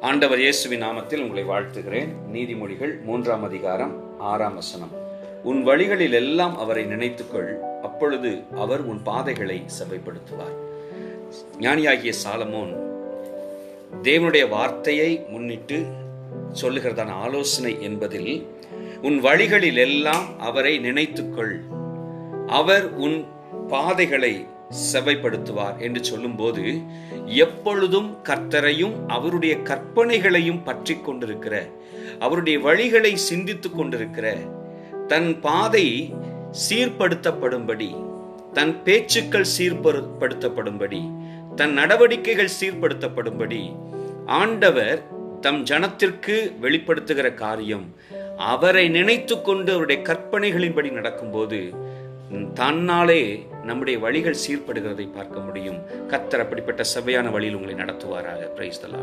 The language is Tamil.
ஆண்டவர் இயேசுவின் நாமத்தில் உங்களை வாழ்த்துகிறேன். நீதிமொழிகள் மூன்றாம் அதிகாரம் ஆறாம் வசனம். உன் வழிகளில் எல்லாம் அவரை நினைத்துக்கொள். அப்பொழுது அவர் உன் பாதைகளை செவைப்படுத்துவார் ஞானியாகிய சாலமோன் தேவனுடைய வார்த்தையை முன்னிட்டு சொல்லுகிறதான ஆலோசனை என்பதில் உன் வழிகளில் எல்லாம் அவரை நினைத்துக்கொள். அவர் உன் பாதைகளை செவைப்படுத்துவார் என்று சொல்லும்போது எப்பொழுதும் கர்த்தரையும் அவருடைய கற்பனைகளையும் பற்றி கொண்டிருக்கிற அவருடைய வழிகளை சிந்தித்துக் கொண்டிருக்கிற தன் பாதை சீர்படுத்தப்படும்படி தன் பேச்சுக்கள் சீர்படுத்தப்படும்படி தன் நடவடிக்கைகள் சீர்படுத்தப்படும்படி ஆண்டவர் தம் ஜனத்திற்கு வெளிப்படுத்துகிற காரியம் அவரை நினைத்து கொண்டு அவருடைய கற்பனைகளின்படி நடக்கும்போது தன்னாலே நம்முடைய வழிகள் சீர்படுகிறதை பார்க்க முடியும். கத்தர் அப்படிப்பட்ட சபையான வழியில் உங்களை நடத்துவாராக. பிரைஸ் தலா